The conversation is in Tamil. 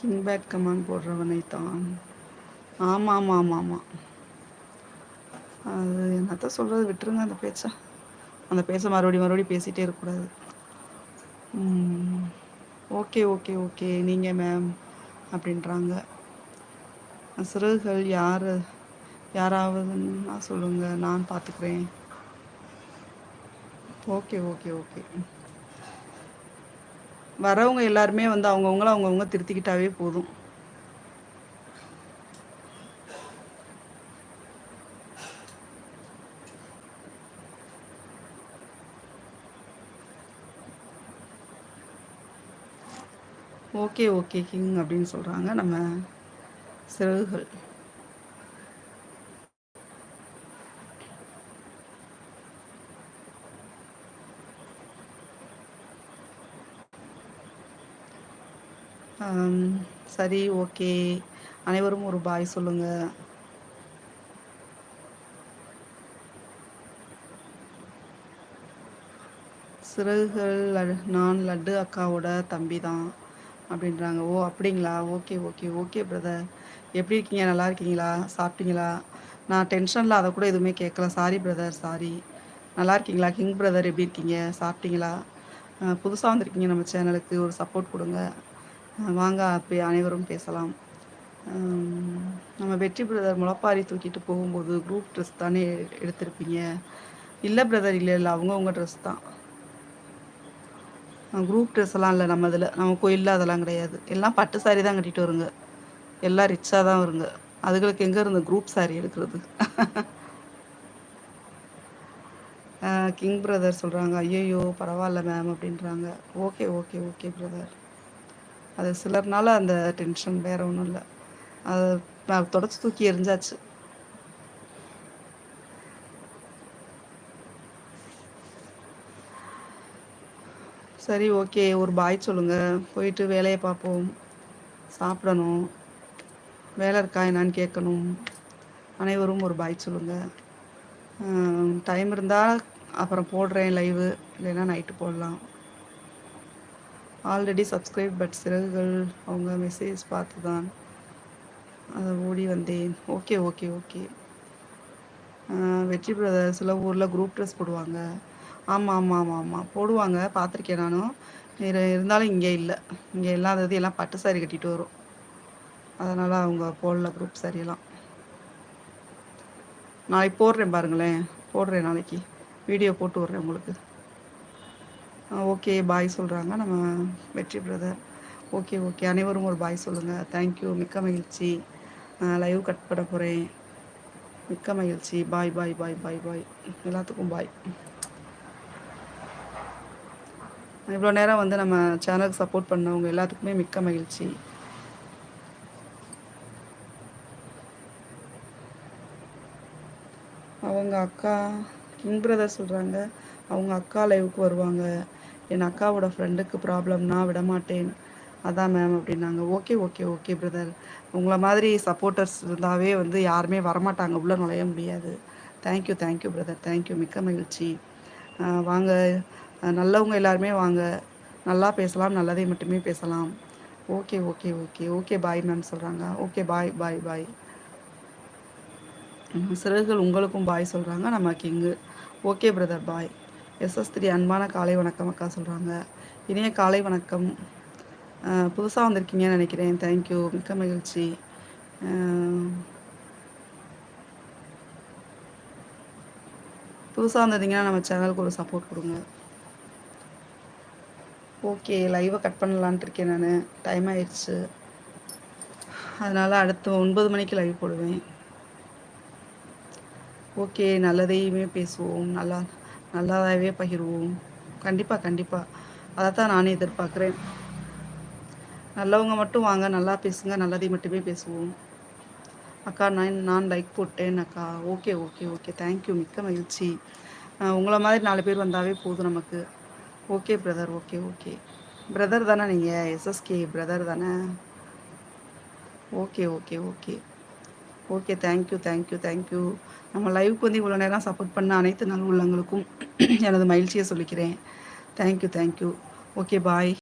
கிங் பேட் கமான் போடுறவனை தான் ஆமாம் ஆமாம் ஆமாம் ஆமாம் அது என்னத்த சொல்கிறது விட்டுருங்க அந்த பேச்சை. அந்த பேச்சை மறுபடியும் மறுபடியும் பேசிகிட்டே இருக்கக்கூடாது. Okay okay okay. நீங்கள் மேம் அப்படின்றாங்க. சிறுகள் யார்? யாராவதுன்னா சொல்லுங்கள் நான் பார்த்துக்குறேன். Okay okay okay. வரவங்க எல்லாருமே வந்து அவங்கவுங்கள அவங்கவுங்க திருத்திக்கிட்டாவே போதும். ஓகே ஓகே கிங் அப்படின்னு சொல்கிறாங்க நம்ம சிறகுகள். சரி ஓகே. அனைவரும் ஒரு பாய் சொல்லுங்கள் சிறகுகள் நான் லட்டு அக்காவோட தம்பி தான் அப்படின்றாங்க. ஓ அப்படிங்களா? Okay okay okay brother. எப்படி இருக்கீங்க? நல்லா இருக்கீங்களா? சாப்பிட்டீங்களா? நான் டென்ஷனில் அதை கூட எதுவுமே கேட்கல சாரி பிரதர் சாரி நல்லா இருக்கீங்களா? கிங் பிரதர் எப்படி இருக்கீங்க? சாப்பிட்டீங்களா? புதுசாக வந்திருக்கீங்க நம்ம சேனலுக்கு ஒரு சப்போர்ட் கொடுங்க. வாங்க அப்போ அனைவரும் பேசலாம். நம்ம வெற்றி பிரதர் முளப்பாரி தூக்கிட்டு போகும்போது குரூப் ட்ரெஸ் தானே எடுத்திருப்பீங்க? இல்லை பிரதர் இல்லை இல்லை அவங்கவுங்க ட்ரெஸ் தான். குரூப் ட்ரெஸ் எல்லாம் இல்லை நம்ம இதில். நம்ம கோயிலில் அதெல்லாம் கிடையாது. எல்லாம் பட்டு சாரி தான் கட்டிட்டு வருங்க. எல்லாம் ரிச்சாக தான் வருங்க. அதுகளுக்கு எங்கே இருந்து குரூப் சாரி எடுக்கிறது? கிங் பிரதர் சொல்கிறாங்க ஐயையோ பரவாயில்ல மேம் அப்படின்றாங்க. ஓகே ஓகே ஓகே பிரதர் அது சிலர்னால அந்த டென்ஷன் வேறு ஒன்றும் இல்லை. அதை நான் தொடச்சி தூக்கி எரிஞ்சாச்சு. சரி ஓகே ஒரு பாய் சொல்லுங்கள் போயிட்டு வேலையை பார்ப்போம் சாப்பிடணும். வேலை இருக்கா என்னான்னு கேட்கணும். அனைவரும் ஒரு பாய் சொல்லுங்கள் டைம் இருந்தால் அப்புறம் போடுறேன் லைவு இல்லைன்னா நைட்டு போடலாம். ஆல்ரெடி சப்ஸ்கிரைப் பட் சிறகுகள் அவங்க மெசேஜ் பார்த்து தான் அதை ஓடி வந்தேன். Okay okay okay Vetri brother சில ஊரில் குரூப் ட்ரெஸ் போடுவாங்க. ஆமாம் ஆமாம் ஆமாம் ஆமாம் போடுவாங்க. பார்த்துருக்கேன் நானும் இருந்தாலும் இங்கே இல்லை. இங்கே இல்லாதது எல்லாம் பட்டு சாரி கட்டிட்டு வரும். அதனால் அவங்க போடல குரூப் சரியெல்லாம் நாளைக்கு போடுறேன் பாருங்களேன். போடுறேன் நாளைக்கு. வீடியோ போட்டு விட்றேன் உங்களுக்கு. ஓகே பாய் சொல்கிறாங்க நம்ம வெற்றி பிரதர் ஓகே ஓகே. அனைவரும் ஒரு பாய் சொல்லுங்கள் தேங்க்யூ மிக்க மகிழ்ச்சி. லைவ் கட் பண்ண போகிறேன் மிக்க மகிழ்ச்சி. பாய் பாய் பாய் பாய் பாய் எல்லாத்துக்கும் பாய் இவ்வளோ நேரம் வந்து நம்ம சேனலுக்கு சப்போர்ட் பண்ணவங்க எல்லாத்துக்குமே மிக்க மகிழ்ச்சி. அவங்க அக்கா கிங் பிரதர் சொல்கிறாங்க அவங்க அக்கா லைவுக்கு வருவாங்க. என் அக்காவோட ஃப்ரெண்டுக்கு ப்ராப்ளம்னா விடமாட்டேன். அதான் மேம் அப்படின்னாங்க. ஓகே ஓகே ஓகே பிரதர் உங்களை மாதிரி சப்போர்ட்டர்ஸ் இருந்தாவே வந்து யாருமே வரமாட்டாங்க. உள்ளே நுழைய முடியாது. தேங்க்யூ தேங்க்யூ பிரதர் தேங்க்யூ மிக்க மகிழ்ச்சி. வாங்க. நல்லவங்க எல்லாருமே வாங்க. நல்லா பேசலாம். நல்லதை மட்டுமே பேசலாம். Okay okay okay okay bye ma'am சொல்கிறாங்க ஓகே பாய் பாய் பாய் சிறகுகள் உங்களுக்கும் பாய் சொல்கிறாங்க நம்ம king. Okay brother bye SS three அன்பான காலை வணக்கம் அக்கா சொல்கிறாங்க இனிய காலை வணக்கம். புதுசாக வந்திருக்கீங்கன்னு நினைக்கிறேன். தேங்க்யூ மிக்க மகிழ்ச்சி. புதுசாக வந்திருந்தீங்கன்னா நம்ம சேனலுக்கு ஒரு சப்போர்ட் கொடுங்க. ஓகே லைவை கட் பண்ணலான்ட்டு இருக்கேன் நான். டைம் ஆயிடுச்சு. அதனால் அடுத்து ஒன்பது மணிக்கு லைவ் போடுவேன். ஓகே நல்லதையுமே பேசுவோம். நல்லா நல்லாதாகவே பகிர்வோம். கண்டிப்பாக கண்டிப்பாக அதை தான் நானே எதிர்பார்க்குறேன். நல்லவங்க மட்டும் வாங்க நல்லா பேசுங்க நல்லதை மட்டுமே பேசுவோம். அக்கா நான் நான் லைக் போட்டேன் அக்கா. ஓகே ஓகே ஓகே தேங்க்யூ மிக்க மகிழ்ச்சி. உங்களை மாதிரி நாலு பேர் வந்தாவே போதும் நமக்கு. Okay brother okay okay brother தானே நீங்கள் எஸ்எஸ்கே பிரதர் தானே? Okay okay okay okay thank you thank you thank you நம்ம லைவுக்கு வந்து இவ்வளோ நேரம் சப்போர்ட் பண்ண அனைத்து நல் உள்ளங்களுக்கும் எனது மகிழ்ச்சியை சொல்லிக்கிறேன். Thank you thank you okay bye